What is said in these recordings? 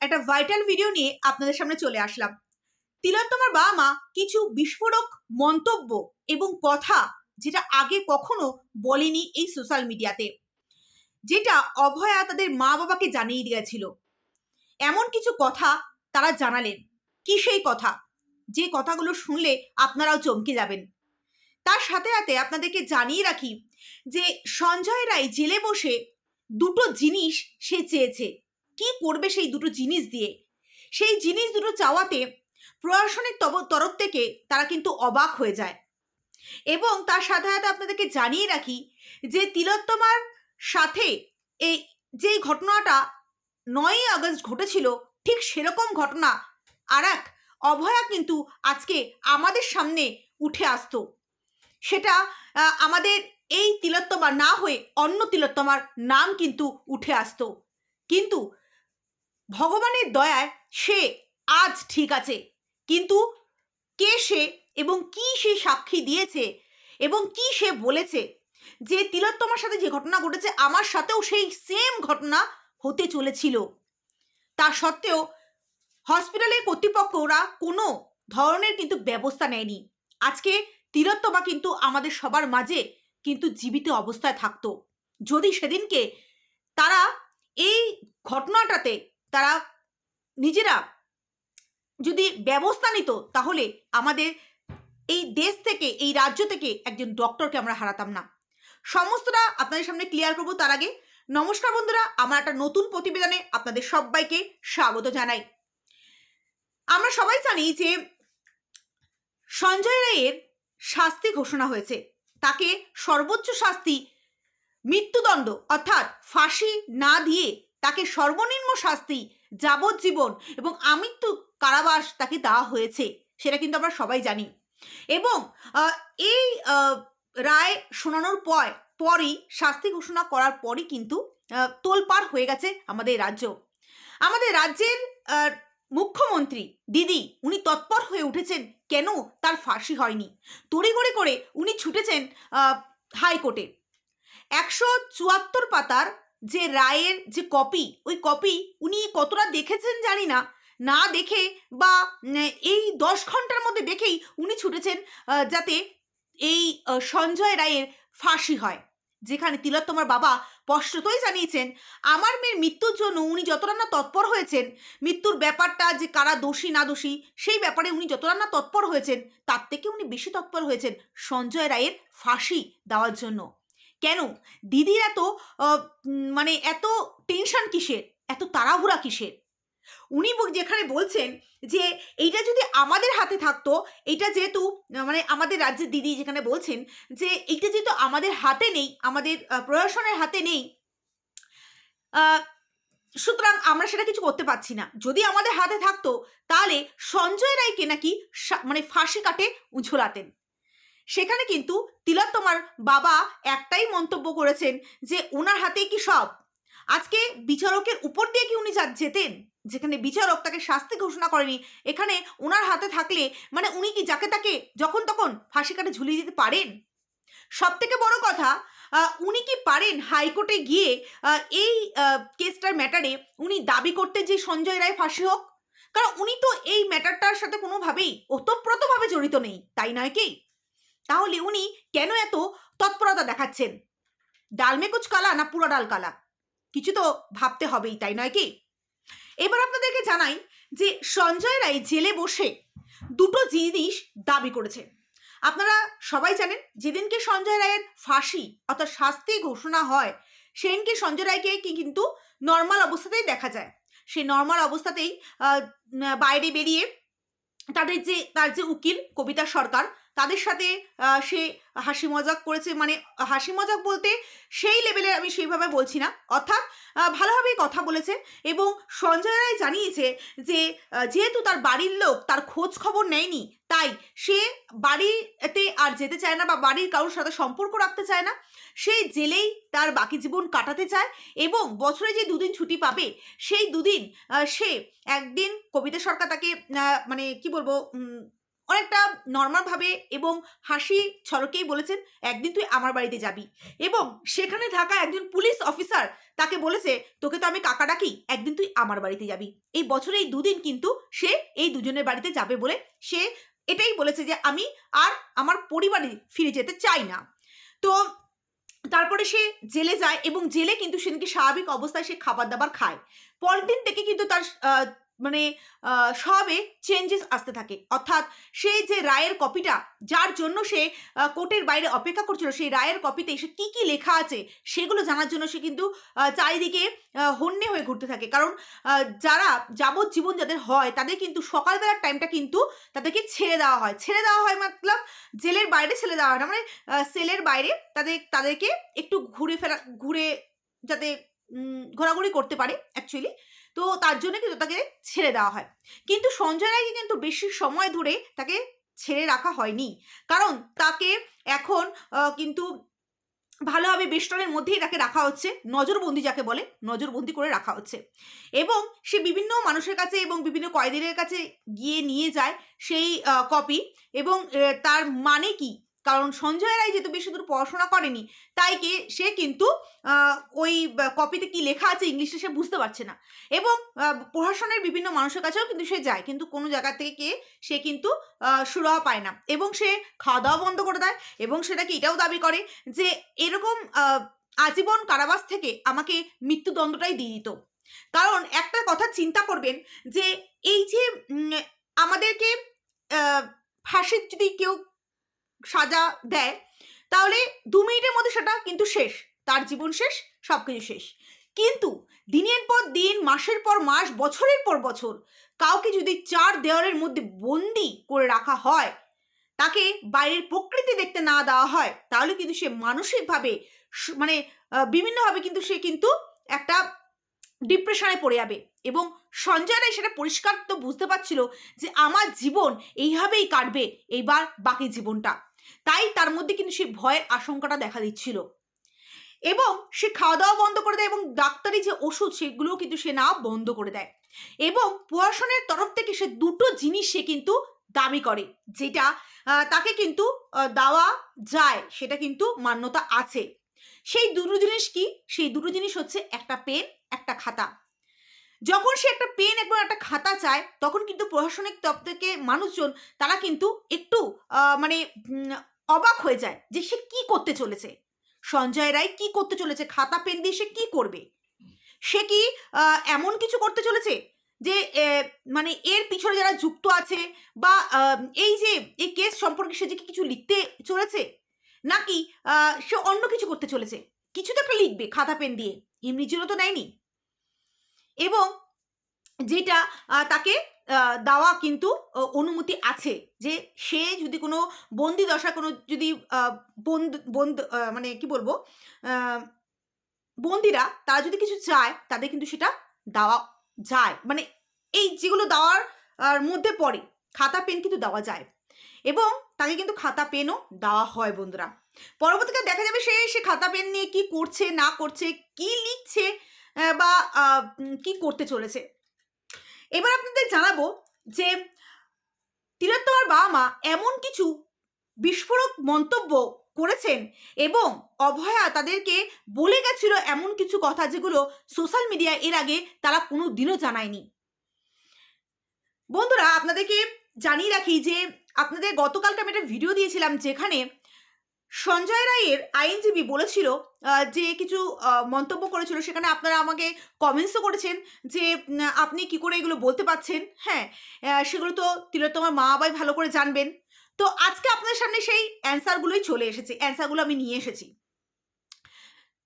একটা vital video নিয়ে আপনাদের সামনে চলে আসলাম। তিলোত্তমার বাবা মা কিছু বিস্ফোরক মন্তব্য এবং কথা যেটা আগে কখনো বলেনি এই সোশ্যাল মিডিয়াতে যেটা অভয়া তাদের মা বাবাকে জানিয়ে দিয়েছিল। এমন কিছু কথা তারা জানালেন। কি সেই কথা? যে কথাগুলো শুনলে আপনারাও চমকে যাবেন। তার সাথে সাথে আপনাদেরকে জানিয়ে রাখি যে সঞ্জয় রায় জেলে বসে দুটো জিনিস সে চেয়েছে। কি করবে সেই দুটো জিনিস দিয়ে? সেই জিনিস দুটো চাওয়াতে প্রশাসনের তরফ থেকে তারা কিন্তু অবাক হয়ে যায়। এবং তার সাথে সাথে আপনাদেরকে জানিয়ে রাখি যে তিলোত্তমার সাথে এই যে ঘটনাটা নয়ই আগস্ট ঘটেছিল, ঠিক সেরকম ঘটনা আর এক অভয়া কিন্তু আজকে আমাদের সামনে উঠে আসতো। সেটা আমাদের এই তিলোত্তমা না হয়ে অন্য তিলোত্তমার নাম কিন্তু উঠে আসতো। কিন্তু ভগবানের দয়ায় সে আজ ঠিক আছে। কিন্তু কে সে এবং কি সে সাক্ষী দিয়েছে এবং কি সে বলেছে? যে তিলোত্তমার সাথে যে ঘটনা ঘটেছে, আমার সাথেও সেই সেম ঘটনা হতে চলেছিল। তা সত্ত্বেও হসপিটালের কর্তৃপক্ষ ওরা কোনো ধরনের কিন্তু ব্যবস্থা নেয়নি। আজকে তিলোত্তমা কিন্তু আমাদের সবার মাঝে কিন্তু জীবিত অবস্থায় থাকতো। যদি সেদিনকে তারা এই ঘটনাটাতে তারা নিজেরা যদি ব্যবস্থা নিত, তাহলে আমাদের এই দেশ থেকে, এই রাজ্য থেকে একজন ডক্টরকে আমরা হারাতাম না। সমস্তটা আপনাদের সামনে ক্লিয়ার করব তার আগে। নমস্কার বন্ধুরা, আমার একটা নতুন প্রতিবেদনে আপনাদের সবাইকে স্বাগত জানাই। আমরা সবাই জানি যে সঞ্জয় রায়ের শাস্তি ঘোষণা হয়েছে। তাকে সর্বোচ্চ শাস্তি মৃত্যুদণ্ড, অর্থাৎ ফাঁসি না দিয়ে তাকে সর্বনিম্ন শাস্তি, যাবজ্জীবন এবং আমৃত্যু কারাবাস তাকে দেওয়া হয়েছে, সেটা কিন্তু আমরা সবাই জানি। এবং এই রায় শোনানোর পর পরই শাস্তি ঘোষণা করার পরই কিন্তু তোলপাড় হয়ে গেছে আমাদের রাজ্য। আমাদের রাজ্যের মুখ্যমন্ত্রী দিদি, উনি তৎপর হয়ে উঠেছেন কেন তার ফাঁসি হয়নি। তড়িঘড়ি করে উনি ছুটেছেন হাইকোর্টে। একশো চুয়াত্তর পাতার যে রায়ের যে কপি, ওই কপি উনি কতটা দেখেছেন জানি না। না দেখে বা এই দশ ঘণ্টার মধ্যে দেখেই উনি ছুটেছেন যাতে এই সঞ্জয় রায়ের ফাঁসি হয়। যেখানে তিলোত্তমার বাবা স্পষ্টতই জানিয়েছেন, আমার মেয়ের মৃত্যুর জন্য উনি যতটা না তৎপর হয়েছেন, মৃত্যুর ব্যাপারটা যে কারা দোষী, না দোষী, সেই ব্যাপারে উনি যতটা না তৎপর হয়েছেন, তার থেকে উনি বেশি তৎপর হয়েছেন সঞ্জয় রায়ের ফাঁসি দেওয়ার জন্য। কেন? দিদির এত মানে এত টেনশন কিসের? এত তাড়াহুড়া কিসের? উনি যেখানে বলছেন যে, এইটা যদি আমাদের হাতে থাকতো এটা যেহেতু মানে আমাদের রাজ্যের দিদি যেখানে বলছেন যে, এইটা যেহেতু আমাদের হাতে নেই, আমাদের প্রশাসনের হাতে নেই সুতরাং আমরা সেটা কিছু করতে পারছি না। যদি আমাদের হাতে থাকতো, তাহলে সঞ্জয় রায়কে নাকি মানে ফাঁসি কাটে ঝোলাতেন সেখানে কিন্তু তিলোত্তমার বাবা একটাই মন্তব্য করেছেন যে ওনার হাতেই কি সব? আজকে বিচারকের উপর দিয়ে কি উনি যেতেন? যেখানে বিচারক তাকে শাস্তি ঘোষণা করেনি, এখানে ওনার হাতে থাকলে মানে উনি কি যাকে তাকে যখন তখন ফাঁসি কাটে ঝুলিয়ে দিতে পারেন? সব থেকে বড় কথা উনি কি পারেন হাইকোর্টে গিয়ে এই কেসটার ম্যাটারে উনি দাবি করতে যে সঞ্জয় রায় ফাঁসি হোক? কারণ উনি তো এই ম্যাটারটার সাথে কোনোভাবেই ওতপ্রোতভাবে জড়িত নেই, তাই নয় কি? তাহলে উনি কেন এত তৎপরতা দেখাচ্ছেন? ডাল মে কুচ কালা না পুরো ডাল কালা? কিছু তো ভাবতে হবেই, তাই নয় কি? এবার আপনাদেরকে জানাই যে সঞ্জয় রায় জেলে বসে দুটো জিনিস দাবি করেছে। আপনারা সবাই জানেন, যেদিনকে সঞ্জয় রায়ের ফাঁসি অর্থাৎ শাস্তি ঘোষণা হয়, সেদিনকে সঞ্জয় রায়কে কি কিন্তু নর্মাল অবস্থাতেই দেখা যায়। সেই নর্মাল অবস্থাতেই বাইরে বেরিয়ে তাদের যে, তার যে উকিল কবিতা সরকার তাদের সাথে সে হাসি মজাক করেছে। মানে হাসি মজাক বলতে সেই লেভেলে আমি সেইভাবে বলছি না। অর্থাৎ ভালোভাবেই কথা বলেছে এবং সঞ্জয় রায় জানিয়েছে যে যেহেতু তার বাড়ির লোক তার খোঁজ খবর নেয়নি, তাই সে বাড়িতে আর যেতে চায় না বা বাড়ির কারোর সাথে সম্পর্ক রাখতে চায় না। সে জেলেই তার বাকি জীবন কাটাতে চায় এবং বছরে যে দুদিন ছুটি পাবে, সেই দুদিন সে একদিন কবিতা সরকার তাকে মানে কি বলব অনেকটা নর্মালভাবে এবং হাসি ছলকেই বলেছেন, একদিন তুই আমার বাড়িতে যাবি। এবং সেখানে থাকা একজন পুলিশ অফিসার তাকে বলেছে, তোকে তো আমি কাকা ডাকি, একদিন তুই আমার বাড়িতে যাবি। এই বছরে এই দুদিন কিন্তু সে এই দুজনের বাড়িতে যাবে বলে সে এটাই বলেছে যে, আমি আর আমার পরিবারে ফিরে যেতে চাই না। তো তারপরে সে জেলে যায় এবং জেলে কিন্তু সেদিনকে স্বাভাবিক অবস্থায় সে খাবার দাবার খায়। পরের দিন থেকে কিন্তু তার মানে সবে চেঞ্জেস আসতে থাকে। অর্থাৎ সেই যে রায়ের কপিটা যার জন্য সে কোর্টের বাইরে অপেক্ষা করছিল, সেই রায়ের কপিতে সে কী কী লেখা আছে, সেগুলো জানার জন্য সে কিন্তু চারিদিকে হন্যে হয়ে ঘুরতে থাকে। কারণ যারা যাবজ্জীবন যাদের হয়, তাদের কিন্তু সকালবেলার টাইমটা কিন্তু তাদেরকে ছেড়ে দেওয়া হয়। ছেড়ে দেওয়া হয় মতলব জেলের বাইরে ছেড়ে দেওয়া হয় না। মানে সেলের বাইরে তাদের, তাদেরকে একটু ঘুরে ফেরা, ঘুরে যাতে ঘোরাঘুরি করতে পারে অ্যাকচুয়ালি তো তার জন্য কিন্তু তাকে ছেড়ে দেওয়া হয়। কিন্তু সঞ্জয় রায়কে কিন্তু বেশি সময় ধরে তাকে ছেড়ে রাখা হয়নি। কারণ তাকে এখন কিন্তু ভালোভাবে বেষ্টনের মধ্যেই তাকে রাখা হচ্ছে। নজরবন্দি যাকে বলে, নজরবন্দি করে রাখা হচ্ছে। এবং সে বিভিন্ন মানুষের কাছে এবং বিভিন্ন কয়েদিদের কাছে গিয়ে নিয়ে যায় সেই কপি এবং তার মানে কি? কারণ সঞ্জয় রায় যেহেতু বেশি দূর পড়াশোনা করেনি, তাই কে সে কিন্তু ওই কপিতে কি লেখা আছে ইংলিশে সে বুঝতে পারছে না। এবং প্রশাসনের বিভিন্ন মানুষের কাছেও কিন্তু সে যায়, কিন্তু কোনো জায়গা থেকে কে সে কিন্তু সুরাহা পায় না। এবং সে খাওয়া দাওয়া বন্ধ করে দেয়, এবং সেটাকে এটাও দাবি করে যে এরকম আজীবন কারাবাস থেকে আমাকে মৃত্যুদণ্ডটাই দিয়ে দিত। কারণ একটা কথা চিন্তা করবেন যে, এই যে আমাদেরকে ফাঁসির যদি কেউ সাজা দেয়, তাহলে দু মিনিটের মধ্যে সেটা কিন্তু শেষ, তার জীবন শেষ সব কিছু শেষ। কিন্তু দিনের পর দিন, মাসের পর মাস, বছরের পর বছর কাউকে যদি চার দেওয়ালের মধ্যে বন্দি করে রাখা হয়, তাকে বাইরের প্রকৃতি দেখতে না দেওয়া হয়, তাহলে কিন্তু সে মানসিকভাবে মানে বিভিন্নভাবে কিন্তু সে কিন্তু একটা ডিপ্রেশনে পড়ে যাবে। এবং সঞ্জয় রায় সেটা পরিষ্কার তো বুঝতে পারছিল যে, আমার জীবন এইভাবেই কাটবে, এইবার বাকি জীবনটা। তাই তার মধ্যে কিন্তু সেই ভয়ের আশঙ্কাটা দেখা দিচ্ছিল। এবং সে খাওয়া দাওয়া বন্ধ করে দেয় এবং ডাক্তারি যে ওষুধ, সেগুলোও কিন্তু সে না বন্ধ করে দেয়। এবং প্রশাসনের তরফ থেকে সে দুটো জিনিস সে কিন্তু দাবি করে, যেটা তাকে কিন্তু দেওয়া যায়, সেটা কিন্তু মান্যতা আছে। সেই দুটো জিনিস কি? সেই দুটো জিনিস হচ্ছে একটা পেন, একটা খাতা। যখন সে একটা পেন এবং একটা খাতা চায়, তখন কিন্তু প্রশাসনিক থেকে মানুষজন, তারা কিন্তু একটু মানে অবাক হয়ে যায় যে সে কি করতে চলেছে। সঞ্জয় রায় কি করতে চলেছে? খাতা পেন দিয়ে সে কি করবে? সে কি এমন কিছু করতে চলেছে যে মানে এর পিছনে যারা যুক্ত আছে বা এই যে, এই কেস সম্পর্কে সে যে কিছু লিখতে চলেছে, নাকি সে অন্য কিছু করতে চলেছে? কিছু তো একটা লিখবে, খাতা পেন দিয়ে। এমনি জন্য তো নেয়নি। এবং যেটা তাকে দেওয়া কিন্তু অনুমতি আছে যে সে যদি কোনো বন্দি দশা, কোনো যদি বন্দ বন্দ মানে কি বলব বন্দিরা তারা যদি কিছু চায়, তাদের কিন্তু সেটা দেওয়া যায়। মানে এই যেগুলো দেওয়ার মধ্যে পড়ে, খাতা, পেন কিন্তু দেওয়া যায়। এবং তাকে কিন্তু খাতা, পেনও দেওয়া হয় বন্ধুরা। পরবর্তীকালে দেখা যাবে সে সে খাতা, পেন নিয়ে কি করছে, না করছে, কি লিখছে বা কি করতে চলেছে? এবার আপনাদের জানাব যে তিলোত্তমার বাবা মা এমন কিছু বিস্ফোরক মন্তব্য করেছেন এবং অভয়া তাদেরকে বলে গেছিল এমন কিছু কথা যেগুলো সোশ্যাল মিডিয়ায় এর আগে তারা কোনো দিনও জানায়নি। বন্ধুরা, আপনাদেরকে জানিয়ে রাখি যে আপনাদের গতকালকে আমি একটা ভিডিও দিয়েছিলাম যেখানে সঞ্জয় রায়ের আইনজীবী বলেছিল যে কিছু মন্তব্য করেছিল সেখানে আপনারা আমাকে কমেন্টসও করেছেন যে আপনি কি করে এগুলো বলতে পারছেন? হ্যাঁ সেগুলো তো তিলোত্তমার মা বাবাই ভালো করে জানবেন। তো আজকে আপনাদের সামনে সেই অ্যান্সারগুলোই চলে এসেছে। অ্যান্সারগুলো আমি নিয়ে এসেছি।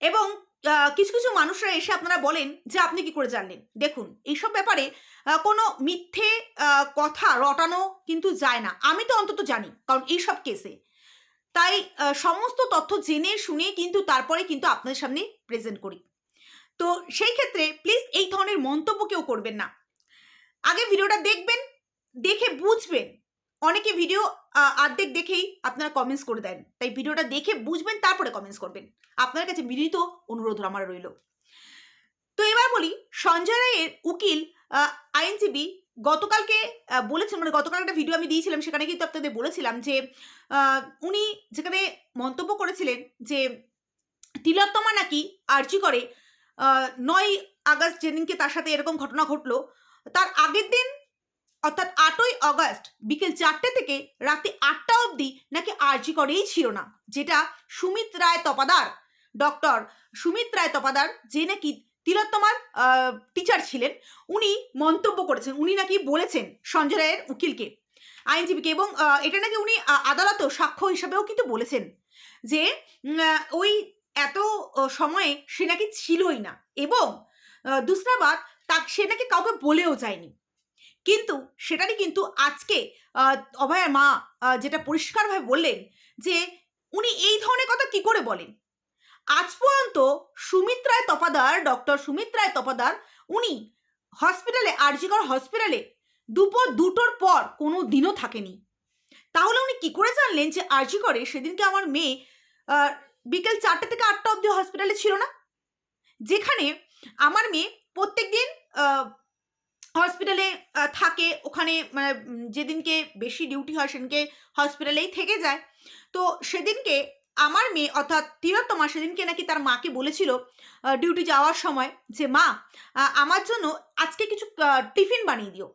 এবং কিছু কিছু মানুষরা এসে আপনারা বলেন যে, আপনি কি করে জানলেন? দেখুন, এইসব ব্যাপারে কোনো মিথ্যে কথা রটানো কিন্তু যায় না। আমি তো অন্তত জানি, কারণ এইসব কেসে তাই সমস্ত তথ্য জেনে, শুনে কিন্তু তারপরে কিন্তু আপনাদের সামনে প্রেজেন্ট করি। তো সেই ক্ষেত্রে প্লিজ এই ধরনের মন্তব্য কেউ করবেন না। আগে ভিডিওটা দেখবেন, দেখে বুঝবেন। অনেকে ভিডিও আর্ধেক দেখেই আপনারা কমেন্টস করে দেন। তাই ভিডিওটা দেখে বুঝবেন, তারপরে কমেন্টস করবেন। আপনার কাছে বিনীত অনুরোধ আমার রইল। তো এবার বলি, সঞ্জয় রায়ের উকিল আইনজীবী গতকালকে বলেছেন মানে গতকাল একটা ভিডিও আমি দিয়েছিলাম, সেখানে কিন্তু আপনাদের বলেছিলাম যে উনি যেখানে মন্তব্য করেছিলেন যে, তিলোত্তমা নাকি আর্জি করে নয় আগস্ট যেদিনকে তার সাথে এরকম ঘটনা ঘটলো, তার আগের দিন, অর্থাৎ আটই আগস্ট বিকেল চারটে থেকে রাতে আটটা অবধি নাকি আর্জি করেই ছিল না। যেটা সুমিত রায় তপাদার ডক্টর সুমিত রায় তপাদার, যে নাকি তিলোত্তমার টিচার ছিলেন। উনি মন্তব্য করেছেন, উনি নাকি বলেছেন সঞ্জয় রায়ের উকিলকে, আইনজীবীকে এবং এটা নাকি উনি আদালতেও সাক্ষ্য হিসাবেও কিন্তু বলেছেন যে ওই এত সময়ে সে নাকি ছিলই না এবং দুসরাবাদ তা সে নাকি কাউকে বলেও যায়নি। কিন্তু সেটারই কিন্তু আজকে অভয়ার মা যেটা পরিষ্কারভাবে বললেন যে, উনি এই ধরনের কথা কি করে বলেন? আজ পর্যন্ত সুমিত রায় তপাদার, ডক্টর সুমিত রায় তপাদার, উনি হসপিটালে আরজিকর হসপিটালে দুপুর দুটোর পর কোনো দিনও থাকেনি। তাহলে উনি কি করে জানলেন যে আরজি করে সেদিনকে আমার মেয়ে বিকেল চারটে থেকে আটটা অবধি হসপিটালে ছিল না? যেখানে আমার মেয়ে প্রত্যেক দিন হসপিটালে থাকে, ওখানে মানে যেদিনকে বেশি ডিউটি হয় সেদিনকে হসপিটালেই থেকে যায়। তো সেদিনকে আমার মেয়ে, অর্থাৎ তিলোত্তমা সেদিনকে নাকি তার মাকে বলেছিল ডিউটি যাওয়ার সময় যে, মা আমার জন্য আজকে কিছু টিফিন বানিয়ে দিও।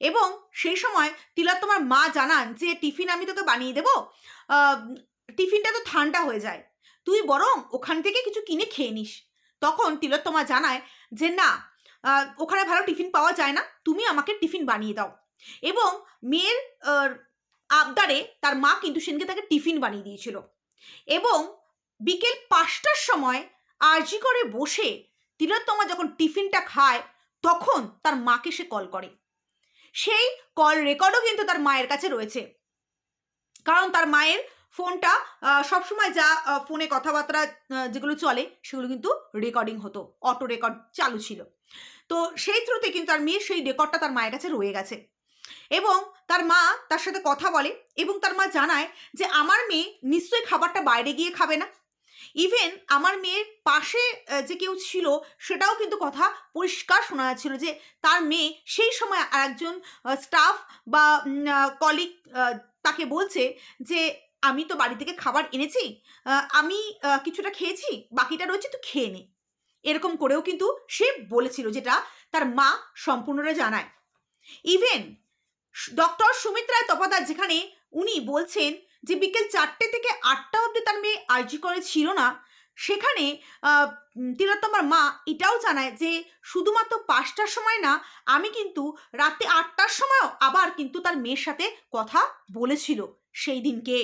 এবং সেই সময় তিলোত্তমার মা জানান যে, টিফিন আমি তোকে বানিয়ে দেবো। টিফিনটা তো ঠান্ডা হয়ে যায়। তুই বরং ওখান থেকে কিছু কিনে খেয়ে নিস। তখন তিলোত্তমা জানায় যে, না ওখানে ভালো টিফিন পাওয়া যায় না। তুমি আমাকে টিফিন বানিয়ে দাও। এবং মেয়ের আবদারে তার মা কিন্তু সেদিনকে তাকে টিফিন বানিয়ে দিয়েছিল। এবং বিকেল পাঁচটার সময় আরজি করে বসে তিলোত্তমা যখন টিফিনটা খায়, তখন তার মাকে সে কল করে। সেই কল রেকর্ডও কিন্তু তার মায়ের কাছে রয়েছে। কারণ তার মায়ের ফোনটা সবসময় যা ফোনে কথাবার্তা যেগুলো চলে, সেগুলো কিন্তু রেকর্ডিং হতো অটো রেকর্ড চালু ছিল। তো সেই থ্রুতে কিন্তু তার মেয়ের সেই রেকর্ডটা তার মায়ের কাছে রয়ে গেছে। এবং তার মা তার সাথে কথা বলে এবং তার মা জানায় যে আমার মেয়ে নিশ্চয়ই খাবারটা বাইরে গিয়ে খাবে না। ইভেন আমার মেয়ের পাশে যে কেউ ছিল সেটাও কিন্তু কথা পরিষ্কার শোনা যাচ্ছিল যে তার মেয়ে সেই সময় আর একজন স্টাফ বা কলিগ তাকে বলছে যে আমি তো বাড়ি থেকে খাবার এনেছি আমি কিছুটা খেয়েছি, বাকিটা রয়েছে তো খেয়ে নে। এরকম করেও কিন্তু সে বলেছিল যেটা তার মা সম্পূর্ণরা জানায়। ইভেন ডক্টর সুমিত রায় তপাদার যেখানে উনি বলছেন যে বিকেল চারটে থেকে আটটা অবধি তার মেয়ে আর্জি করে ছিল না, সেখানে তিলোত্তমার মা এটাও জানায় যে শুধুমাত্র পাঁচটার সময় না, আমি কিন্তু রাতে আটটার সময়ও আবার কিন্তু তার মেয়ের সাথে কথা বলেছিল সেই দিনকে।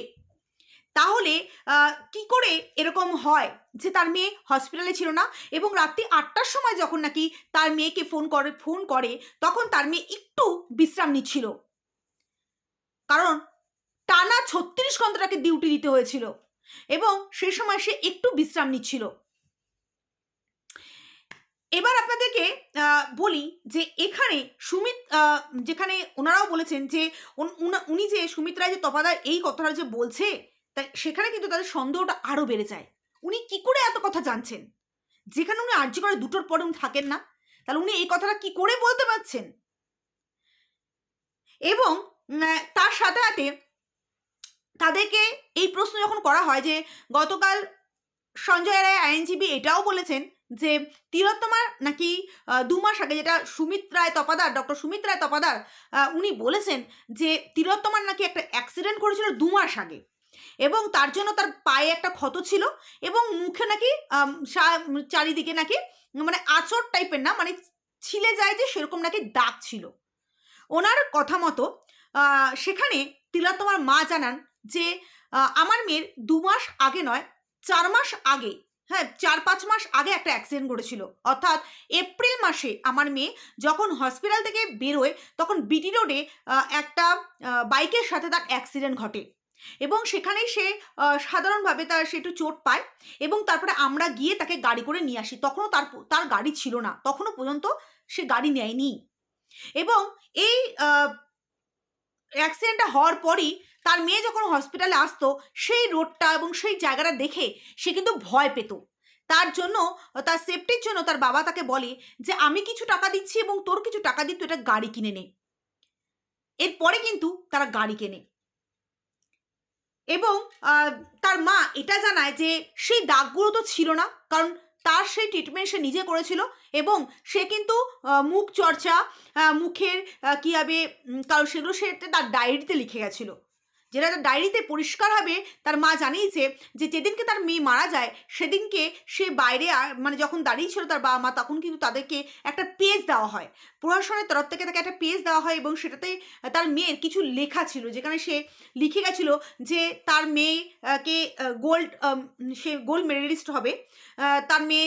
তাহলে কি করে এরকম হয় যে তার মেয়ে হসপিটালে ছিল না এবং রাত্রি আটটার সময় যখন নাকি তার মেয়েকে ফোন করে ফোন করে, তখন তার মেয়ে একটু বিশ্রাম নিচ্ছিল। কারণ টানা ছত্রিশ ঘণ্টা তাকে ডিউটি দিতে হয়েছিল এবং সেই সময় সে একটু বিশ্রাম নিচ্ছিল। এবার আপনাদেরকে বলি যে এখানে সুমিত যেখানে ওনারাও বলেছেন যে, উন- যে সুমিত রায় যে তপাদার এই কথাটা যে বলছে তা সেখানে কিন্তু তাদের সন্দেহটা আরও বেড়ে যায়। উনি কি করে এত কথা জানছেন? যেখানে উনি আর্য করে দুটোর পরে উনি থাকেন না, তাহলে উনি এই কথাটা কি করে বলতে পারছেন? এবং তার সাথে সাথে তাদেরকে এই প্রশ্ন যখন করা হয় যে, গতকাল সঞ্জয় রায় আইনজীবী এটাও বলেছেন যে তিলোত্তমার নাকি দু মাস আগে যেটা সুমিত রায় তপাদার, ডক্টর সুমিত রায় তপাদার উনি বলেছেন যে, তিলোত্তমার নাকি একটা অ্যাক্সিডেন্ট করেছিল দু মাস আগে। এবং তার জন্য তার পায়ে একটা ক্ষত ছিল এবং মুখে নাকি চারিদিকে নাকি মানে আচর টাইপের না মানে ছিলে যায় যে সেরকম নাকি দাগ ছিল। ওনার কথা মতো সেখানে তিলোত্তমার মা জানান যে আমার মেয়ের দু মাস আগে নয়, চার মাস আগে হ্যাঁ চার পাঁচ মাস আগে একটা অ্যাক্সিডেন্ট ঘটেছিল। অর্থাৎ এপ্রিল মাসে আমার মেয়ে যখন হসপিটাল থেকে বেরোয় তখন বিটি রোডে একটা বাইকের সাথে তার অ্যাক্সিডেন্ট ঘটে। এবং সেখানেই সে সাধারণভাবে তার সে একটু চোট পায় এবং তারপরে আমরা গিয়ে তাকে গাড়ি করে নিয়ে আসি। তখনও তার তার গাড়ি ছিল না। তখনও পর্যন্ত সে গাড়ি নেয়নি। এবং এই অ্যাক্সিডেন্টটা হওয়ার পরই তার মেয়ে যখন হসপিটালে আসতো, সেই রোডটা এবং সেই জায়গাটা দেখে সে কিন্তু ভয় পেত। তার জন্য, তার সেফটির জন্য তার বাবা তাকে বলে যে, আমি কিছু টাকা দিচ্ছি এবং তোর কিছু টাকা দিই তুই একটা গাড়ি কিনে নে। এরপরে কিন্তু তারা গাড়ি কেনে। এবং তার মা এটা জানায় যে সেই দাগগুলো তো ছিল না, কারণ তার সেই ট্রিটমেন্ট সে নিজে করেছিল এবং সে কিন্তু মুখ চর্চা মুখের কী হবে কারণ সেগুলো সে তার ডায়েরিতে লিখে গেছিল। যেটা তার ডায়েরিতে পরিষ্কার হবে, তার মা জানিয়েছে যে যেদিনকে তার মেয়ে মারা যায়, সেদিনকে সে বাইরে মানে যখন দাঁড়িয়ে ছিল তার বাবা মা তখন কিন্তু তাদেরকে একটা পেজ দেওয়া হয়। প্রশাসনের তরফ থেকে তাকে একটা পেজ দেওয়া হয় এবং সেটাতে তার মেয়ের কিছু লেখা ছিল, যেখানে সে লিখে গেছিল যে তার মেয়েকে গোল্ড সে গোল্ড মেডেলিস্ট হবে। তার মেয়ে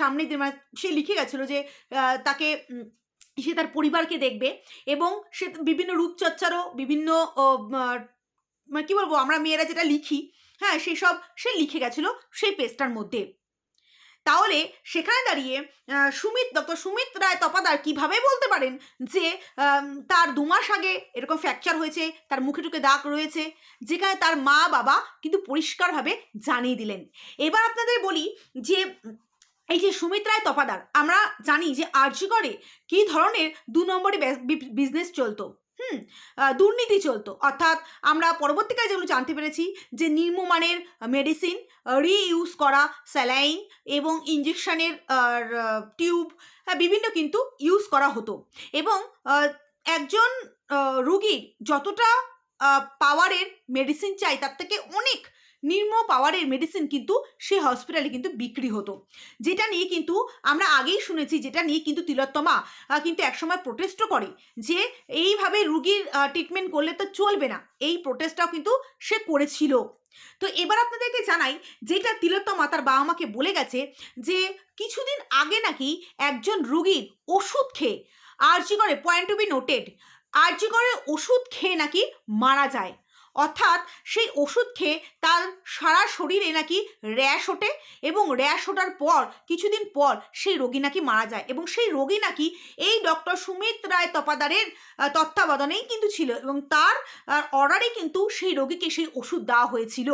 সামনে মানে সে লিখে গেছিল যে তাকে সে তার পরিবারকে দেখবে এবং সে বিভিন্ন রূপচর্চারও বিভিন্ন মানে কী বলব, আমরা মেয়েরা যেটা লিখি হ্যাঁ সেই সব সে লিখে গেছিল সেই পেজটার মধ্যে। তাহলে সেখানে দাঁড়িয়ে সুমিত, ডক্টর সুমিত রায় তপাদার কীভাবে বলতে পারেন যে তার দু মাস আগে এরকম ফ্র্যাকচার হয়েছে, তার মুখে টুকে দাগ রয়েছে, যেখানে তার মা বাবা কিন্তু পরিষ্কারভাবে জানিয়ে দিলেন। এবার আপনাদের বলি যে এই যে সুমিত রায় তপাদার আমরা জানি যে আর্যগড়ে কী ধরনের দু নম্বরে বিজনেস চলতো, হুম? দুর্নীতি চলতো, অর্থাৎ আমরা পরবর্তীকালে যেগুলো জানতে পেরেছি যে নিম্নমানের মেডিসিন রিইউজ করা স্যালাইন এবং ইঞ্জেকশনের টিউব বিভিন্ন কিন্তু ইউজ করা হতো এবং একজন রুগীর যতটা পাওয়ারের মেডিসিন চাই তার থেকে অনেক নিম্ন পাওয়ারের মেডিসিন কিন্তু সে হসপিটালে কিন্তু বিক্রি হতো। যেটা নিয়ে কিন্তু আমরা আগেই শুনেছি, যেটা নিয়ে কিন্তু তিলোত্তমা কিন্তু একসময় প্রোটেস্টও করে যে এইভাবে রুগীর ট্রিটমেন্ট করলে তো চলবে না। এই প্রোটেস্টটাও কিন্তু সে করেছিল। তো এবার আপনাদেরকে জানাই, যেটা তিলোত্তমা তার বাবা মাকে বলে গেছে যে, কিছুদিন আগে নাকি একজন রুগীর ওষুধ খেয়ে RG Kar point to be noted RG Kar ওষুধ খেয়ে নাকি মারা যায়। অর্থাৎ সেই ওষুধ খেয়ে তার সারা শরীরে নাকি র্যাশ ওঠে এবং র্যাশ ওঠার পর, কিছুদিন পর সেই রোগী নাকি মারা যায় এবং সেই রোগী নাকি এই ডক্টর সুমিত রায় তপাদারের তত্ত্বাবধানেই কিন্তু ছিল এবং তার অর্ডারে কিন্তু সেই রোগীকে সেই ওষুধ দেওয়া হয়েছিল।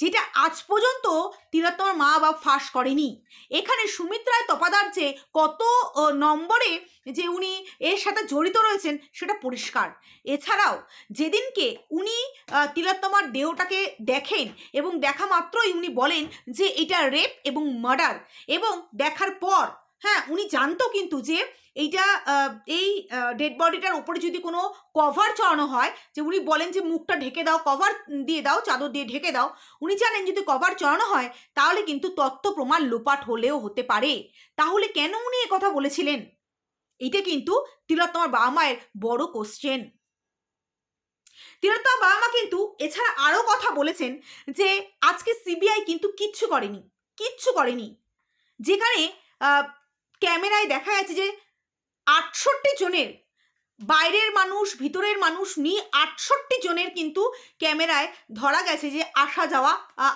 যেটা আজ পর্যন্ত তিলোত্তমার মা বাবা ফাঁস করেনি। এখানে সুমিত্রায় তপাদার যে কত নম্বরে যে উনি এর সাথে জড়িত রয়েছেন সেটা পরিষ্কার। এছাড়াও যেদিনকে উনি তিলোত্তমার দেহটাকে দেখেন এবং দেখা মাত্রই উনি বলেন যে এটা রেপ এবং মার্ডার এবং দেখার পর হ্যাঁ উনি জানতো কিন্তু যে এইটা এই ডেড বডিটার ওপরে যদি কোনো কভার চড়ানো হয়, যে উনি বলেন যে মুখটা ঢেকে দাও কভার দিয়ে দাও, চাদর দিয়ে ঢেকে দাও, উনি জানেন যদি কভার চড়ানো হয়, তাহলে কিন্তু তথ্য প্রমাণ লোপাট হলেও হতে পারে। তাহলে কেন উনি কথা বলেছিলেন? এটা কিন্তু তিলোত্তমার বাবা মায়ের বড় কোশ্চেন তিলোত্তমার বাবা মা কিন্তু এছাড়া আরও কথা বলেছেন যে আজকে সিবিআই কিন্তু কিচ্ছু করেনি কিচ্ছু করেনি। যেখানে ক্যামেরায় দেখা যাচ্ছে যে আটষট্টি জনের বাইরের মানুষ ভিতরের মানুষ নিয়ে আটষট্টি জনের কিন্তু ক্যামেরায় ধরা গেছে যে আসা যাওয়া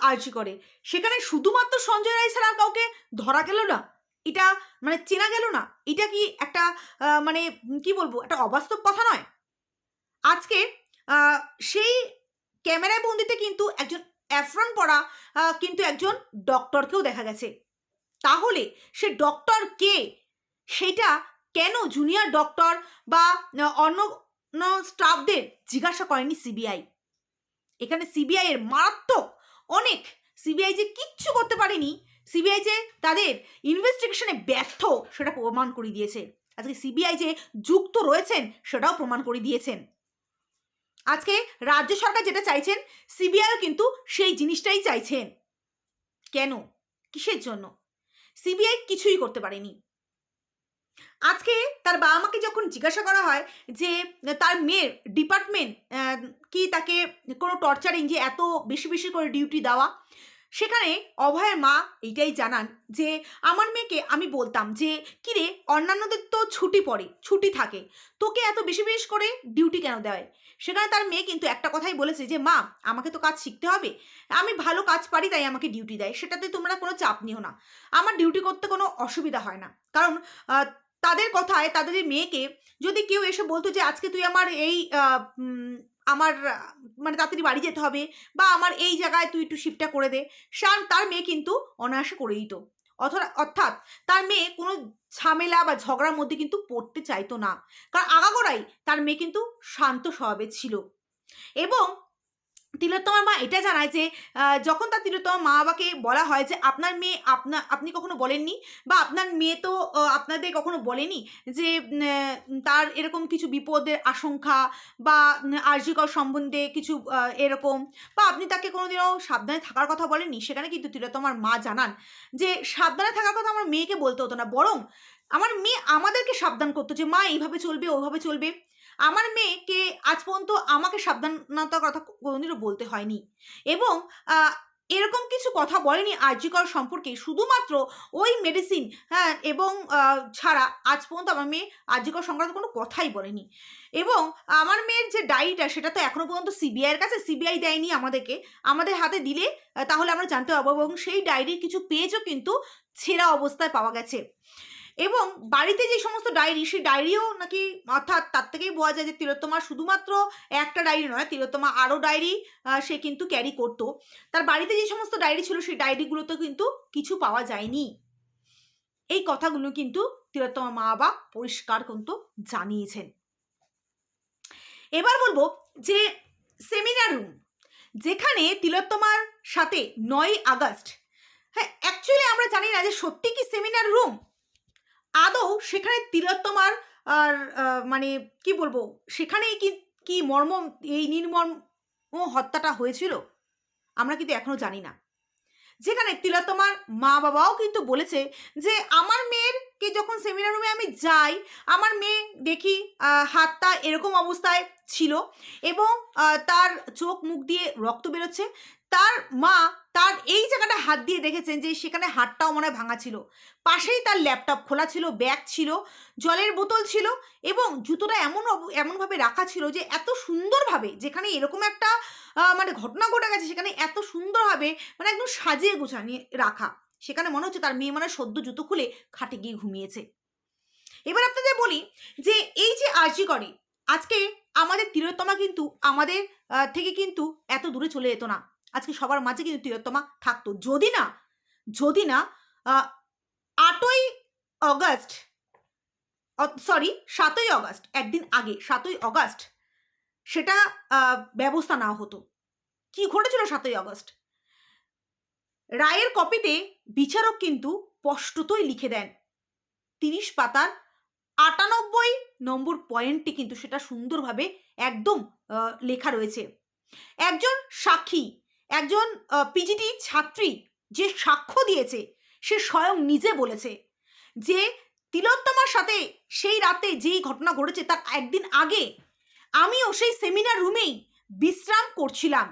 আর্জি করে। সেখানে শুধুমাত্র সঞ্জয় রায় ছাড়া কাউকে ধরা গেল না। এটা মানে চেনা গেল না। এটা কি একটা মানে কি বলব একটা অবাস্তব কথা নয়? আজকে সেই ক্যামেরায় বন্দিতে কিন্তু একজন অ্যাফ্রন আহ, কিন্তু একজন ডক্টরকেও দেখা গেছে। তাহলে সে ডক্টর কে? সেটা কেন জুনিয়র ডক্টর বা অন্য স্টাফদের জিজ্ঞাসা করেনি সিবিআই এখানে সিবিআই এর মারাত্মক অনেক সিবিআই যে কিচ্ছু করতে পারেনি সিবিআই যে তাদের ইনভেস্টিগেশনে ব্যর্থ সেটা প্রমাণ করে দিয়েছে। আজকে সিবিআই যে যুক্ত রয়েছেন সেটাও প্রমাণ করে দিয়েছেন। আজকে রাজ্য সরকার যেটা চাইছেন সিবিআইও কিন্তু সেই জিনিসটাই চাইছেন। কেন? কিসের জন্য? সিবিআই কিছুই করতে পারেনি। আজকে তার বাবা মাকে যখন জিজ্ঞাসা করা হয় যে, তার মেয়ের ডিপার্টমেন্ট কি তাকে কোনো টর্চারিং যে এত বেশি বেশি করে ডিউটি দেওয়া? সেখানে অভয়ের মা এইটাই জানান যে, আমার মেয়েকে আমি বলতাম যে কিরে অন্যান্যদের তো ছুটি পড়ে, ছুটি থাকে, তোকে এত বেশি বেশি করে ডিউটি কেন দেয়? সেখানে তার মেয়ে কিন্তু একটা কথাই বলেছে যে, মা, আমাকে তো কাজ শিখতে হবে। আমি ভালো কাজ পারি, তাই আমাকে ডিউটি দেয়। সেটাতে তোমরা কোনো চাপ নিও না। আমার ডিউটি করতে কোনো অসুবিধা হয় না। কারণ তাদের কথায়, তাদের মেয়েকে যদি কেউ এসে বলতো যে, আজকে তুই আমার এই আমার মানে তাড়াতাড়ি বাড়ি যেতে হবে বা আমার এই জায়গায় তুই একটু শিফটটা করে দে। শান, তার মেয়ে কিন্তু অনায়াসে করে দিত। অর্থাৎ তার মেয়ে কোনো ঝামেলা বা ঝগড়ার মধ্যে কিন্তু পড়তে চাইতো না। কারণ আগাগোড়াই তার মেয়ে কিন্তু শান্ত স্বভাবের ছিল। এবং তিলোত্তমার মা এটা জানায় যে যখন তার তিলোত্তমার মা বাবাকে বলা হয় যে, আপনার মেয়ে আপনা, আপনি কখনো বলেননি? বা, আপনার মেয়ে তো আপনাদের কখনো বলেনি যে তার এরকম কিছু বিপদের আশঙ্কা বা আর্যিকর সম্বন্ধে কিছু এরকম? বা, আপনি তাকে কোনোদিনও সাবধানে থাকার কথা বলেননি? সেখানে কিন্তু তিলোত্তমার মা জানান যে, সাবধানে থাকার কথা আমার মেয়েকে বলতে হতো না। বরং আমার মেয়ে আমাদেরকে সাবধান করতো যে, মা, এইভাবে চলবে, ওইভাবে চলবে। আমার মেয়েকে আজ পর্যন্ত আমাকে সাবধানতার কথা কোনোদিনও বলতে হয়নি। এবং এরকম কিছু কথা বলেনি আর্যিকর সম্পর্কে। শুধুমাত্র ওই মেডিসিন হ্যাঁ এবং ছাড়া আজ পর্যন্ত আমার মেয়ে আর্যিকর সংক্রান্ত কোনো কথাই বলেনি। এবং আমার মেয়ের যে ডায়েরিটা সেটা তো এখনও পর্যন্ত সিবিআইয়ের কাছে সিবিআই দেয়নি আমাদেরকে। আমাদের হাতে দিলে, তাহলে আমরা জানতে পারব। এবং সেই ডায়েরির কিছু পেজও কিন্তু ছেঁড়া অবস্থায় পাওয়া গেছে। এবং বাড়িতে যে সমস্ত ডায়েরি সেই ডায়েরিও নাকি অর্থাৎ তার থেকেই বোঝা যায় যে তিলোত্তমা শুধুমাত্র একটা ডায়েরি নয়, তিলোত্তমা আরও ডায়েরি সে কিন্তু ক্যারি করতো। তার বাড়িতে যে সমস্ত ডায়েরি ছিল, সেই ডায়েরিগুলোতে কিন্তু কিছু পাওয়া যায়নি। এই কথাগুলো কিন্তু তিলোত্তমা মা বাবা পরিষ্কার কিন্তু জানিয়েছেন। এবার বলব যে সেমিনার রুম যেখানে তিলোত্তমার সাথে নয় আগস্ট হ্যাঁ অ্যাকচুয়ালি আমরা জানি না যে সত্যি কি সেমিনার রুম আদৌ সেখানে তিলোত্তমার আর মানে কি বলব, সেখানেই কি কি মর্ম, এই নির্মর্ম হত্যাটা হয়েছিল? আমরা কিন্তু এখনও জানি না। যেখানে তিলোত্তমার মা বাবাও কিন্তু বলেছে যে, আমার মেয়েরকে যখন সেমিনার রুমে আমি যাই, আমার মেয়ে দেখি হাতটা এরকম অবস্থায় ছিল এবং তার চোখ মুখ দিয়ে রক্ত বেরোচ্ছে। তার মা তার এই জায়গাটা হাত দিয়ে দেখেছেন যে সেখানে হাতটাও মনে ভাঙা ছিল। পাশেই তার ল্যাপটপ খোলা ছিল, ব্যাগ ছিল, জলের বোতল ছিল এবং জুতোটা এমন এমনভাবে রাখা ছিল যে এত সুন্দরভাবে যেখানে এরকম একটা মানে ঘটনা ঘটে গেছে সেখানে এত সুন্দরভাবে মানে একদম সাজিয়ে গোছানিয়ে রাখা। সেখানে মনে হচ্ছে তার মেয়ে মানে সদ্য জুতো খুলে খাটে গিয়ে ঘুমিয়েছে। এবার আপনাদের বলি যে এই যে আর্জি করে, আজকে আমাদের তিলোত্তমা কিন্তু আমাদের থেকে কিন্তু এত দূরে চলে যেত না। আজকে সবার মাঝে কিন্তু তিলোত্তমা থাকতো। যদি না যদি না আটই অগস্ট সরি সাতই অগস্ট, একদিন আগে, সাতই অগস্ট, সেটা ব্যবস্থা নেওয়া হতো। কি ঘটেছিল সাতই অগস্ট? রায়ের কপিতে বিচারক কিন্তু স্পষ্টতই লিখে দেন। তিরিশ পাতার আটানব্বই নম্বর পয়েন্টটি কিন্তু সেটা সুন্দরভাবে একদম লেখা রয়েছে। একজন সাক্ষী একজন পিজিটি ছাত্রী যে সাক্ষ্য দিয়েছে, সে স্বয়ং নিজে বলেছে যে তিলোত্তমার সাথে সেই রাতে যেই ঘটনা ঘটেছে তার একদিন আগে আমিও সেই সেমিনার রুমেই বিশ্রাম করছিলাম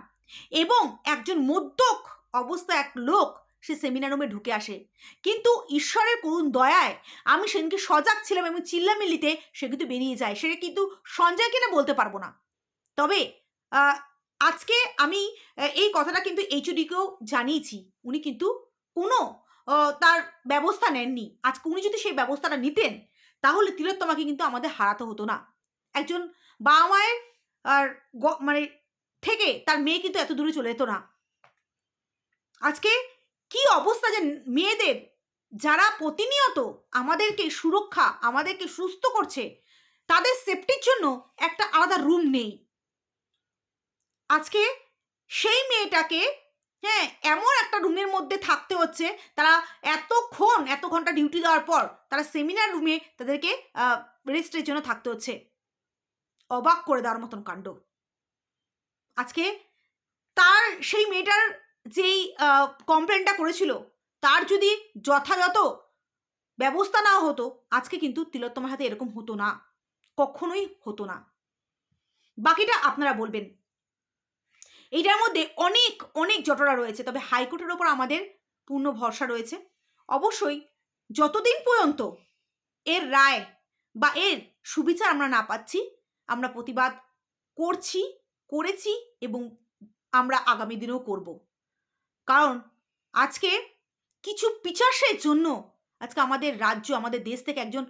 এবং একজন মদ্যক অবস্থা এক লোক সে সেমিনার রুমে ঢুকে আসে। কিন্তু ঈশ্বরের করুণ দয়ায় আমি সেদিনকে সজাগ ছিলাম এবং চিল্লামিল্লিতে সে কিন্তু বেরিয়ে যায়। সেটা কিন্তু সঞ্জয়কে না বলতে পারব না। তবে আজকে আমি এই কথাটা কিন্তু এইচডিকেও জানিয়েছি। উনি কিন্তু কোনো তার ব্যবস্থা নেননি। আজকে উনি যদি সেই ব্যবস্থাটা নিতেন, তাহলে তিলোত্তমাকে কিন্তু আমাদের হারাতে হতো না। একজন বাবা মায়ের, আর মানে থেকে তার মেয়ে কিন্তু এত দূরে চলে যেত না। আজকে কি অবস্থা যে মেয়েদের, যারা প্রতিনিয়ত আমাদেরকে সুরক্ষা, আমাদেরকে সুস্থ করছে, তাদের সেফটির জন্য একটা আলাদা রুম নেই। আজকে সেই মেয়েটাকে হ্যাঁ এমন একটা রুমের মধ্যে থাকতে হচ্ছে, তারা এতক্ষণ, এত ঘণ্টা ডিউটি দেওয়ার পর তারা সেমিনার রুমে তাদেরকে রেস্টের জন্য থাকতে হচ্ছে। অবাক করে দেওয়ার মতন কাণ্ড। আজকে তার, সেই মেয়েটার যেই কমপ্লেনটা করেছিল, তার যদি যথাযথ ব্যবস্থা না হতো, আজকে কিন্তু তিলোত্তমার হাতে এরকম হতো না। কখনোই হতো না। বাকিটা আপনারা বলবেন। এইটার মধ্যে অনেক অনেক জটলা রয়েছে। তবে হাইকোর্টের ওপর আমাদের পূর্ণ ভরসা রয়েছে। অবশ্যই যতদিন পর্যন্ত এর রায় বা এর সুবিচার আমরা না পাচ্ছি, আমরা প্রতিবাদ করছি, করেছি এবং আমরা আগামী দিনেও করব। কারণ আজকে কিছু পিচাসের জন্য আজকে আমাদের রাজ্য, আমাদের দেশ থেকে একজন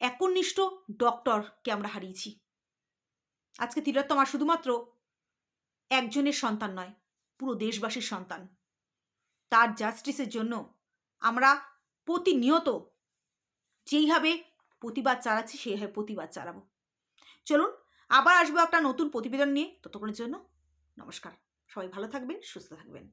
একনিষ্ঠ ডক্টরকে আমরা হারিয়েছি। আজকে তিলোত্তমা শুধুমাত্র একজনের সন্তান নয়, পুরো দেশবাসীর সন্তান। তার জাস্টিসের জন্য আমরা প্রতিনিয়ত যেইভাবে প্রতিবাদ চালাচ্ছি, সেইভাবে প্রতিবাদ চালাবো। চলুন, আবার আসব একটা নতুন প্রতিবেদন নিয়ে। ততক্ষণের জন্য নমস্কার। সবাই ভালো থাকবেন, সুস্থ থাকবেন।